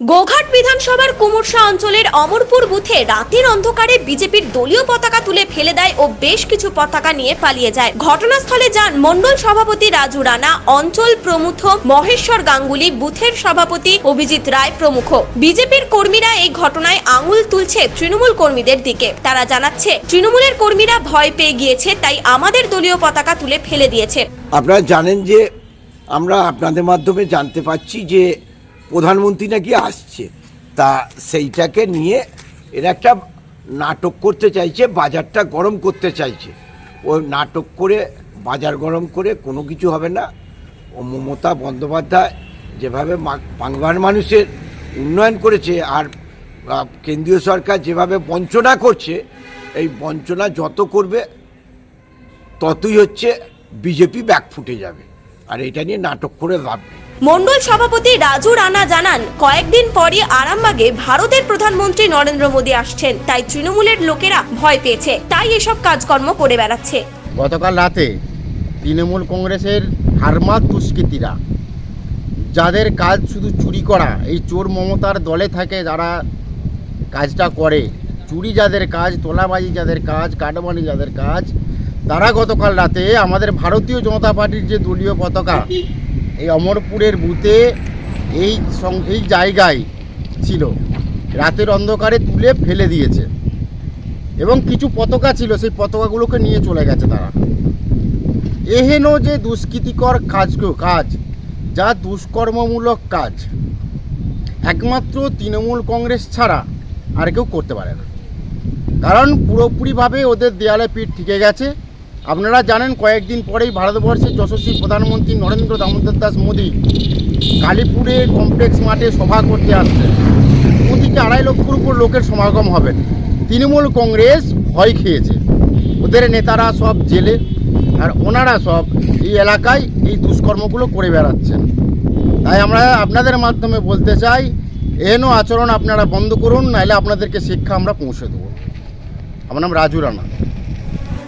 গোঘাট বিধানসভার কুমুরসা অঞ্চলের অমরপুর বুথে রাতের অন্ধকারে বিজেপির দলীয় পতাকা তুলে ফেলে দেয় ও বেশ কিছু পতাকা নিয়ে পালিয়ে যায়। ঘটনাস্থলে যান মণ্ডল সভাপতি রাজু রানা, অঞ্চল প্রমুখ মহেশ্বর গাঙ্গুলি, বুথের সভাপতি অভিজিৎ রায় প্রমুখ। বিজেপির কর্মীরা এই ঘটনায় আঙুল তুলছে তৃণমূল কর্মীদের দিকে। তারা জানাচ্ছে, তৃণমূলের কর্মীরা ভয় পেয়ে গিয়েছে, তাই আমাদের দলীয় পতাকা তুলে ফেলে দিয়েছে। আপনারা জানেন যে আমরা আপনাদের মাধ্যমে জানতে পাচ্ছি যে প্রধানমন্ত্রী নাকি আসছে। তা সেইটাকে নিয়ে এরা একটা নাটক করতে চাইছে, বাজারটা গরম করতে চাইছে। ও নাটক করে, বাজার গরম করে কোনো কিছু হবে না। ও মমতা বন্দ্যোপাধ্যায় যেভাবে বাংলার মানুষের উন্নয়ন করেছে আর কেন্দ্রীয় সরকার যেভাবে বঞ্চনা করছে, এই বঞ্চনা যত করবে, ততই হচ্ছে বিজেপি ব্যাক ফুটে যাবে। আর এটা নিয়ে নাটক করে লাভ নেই। মণ্ডল সভাপতি রাজু রানা জানান, কয়েকদিন পরই আরামবাগে ভারতের প্রধানমন্ত্রী নরেন্দ্র মোদী আসছেন, তাই তৃণমূলের লোকেরা ভয় পেয়েছে, তাই এসব কাজকর্ম করে বেড়াচ্ছে। গতকাল রাতে তৃণমূল কংগ্রেসের হারমাত দুষ্কৃতীরা, যাদের কাজ শুধু চুরি করা, এই চোর মমতার দলে থাকে যারা কাজটা করে, চুরি যাদের কাজ, তোলাবাজি যাদের কাজ, কাটমানি যাদের কাজ, তারা গতকাল রাতে আমাদের ভারতীয় জনতা পার্টির যে দলীয় পতাকা এই অমরপুরের বুথে এই এই জায়গায় ছিল। রাতের অন্ধকারে তুলে ফেলে দিয়েছে। এবং কিছু পতাকা ছিল, সেই পতাকাগুলোকে নিয়ে চলে গেছে তারা। এহেন যে দুষ্কৃতিকর কাজ কাজ, যা দুষ্কর্মমূলক কাজ। একমাত্র তৃণমূল কংগ্রেস ছাড়া আর কেউ করতে পারে না। কারণ পুরোপুরিভাবে ওদের দেয়ালে পিঠ ঠিকে গেছে। আপনারা জানেন কয়েকদিন পরেই ভারতবর্ষের যশস্বী প্রধানমন্ত্রী নরেন্দ্র দামোদর দাস মোদী কালীপুরে কমপ্লেক্স মাঠে সভা করতে আসছেন মোদীকে আড়াই লক্ষর উপর লোকের সমাগম হবেন তৃণমূল কংগ্রেস ভয় খেয়েছে। ওদের নেতারা সব জেলে, আর ওনারা সব এই এলাকায় এই দুষ্কর্মগুলো করে বেড়াচ্ছেন। তাই আমরা আপনাদের মাধ্যমে বলতে চাই এহেন আচরণ আপনারা বন্ধ করুন, নাহলে আপনাদেরকে শিক্ষা আমরা পৌঁছে দেবো। আমার নাম রাজু রানা।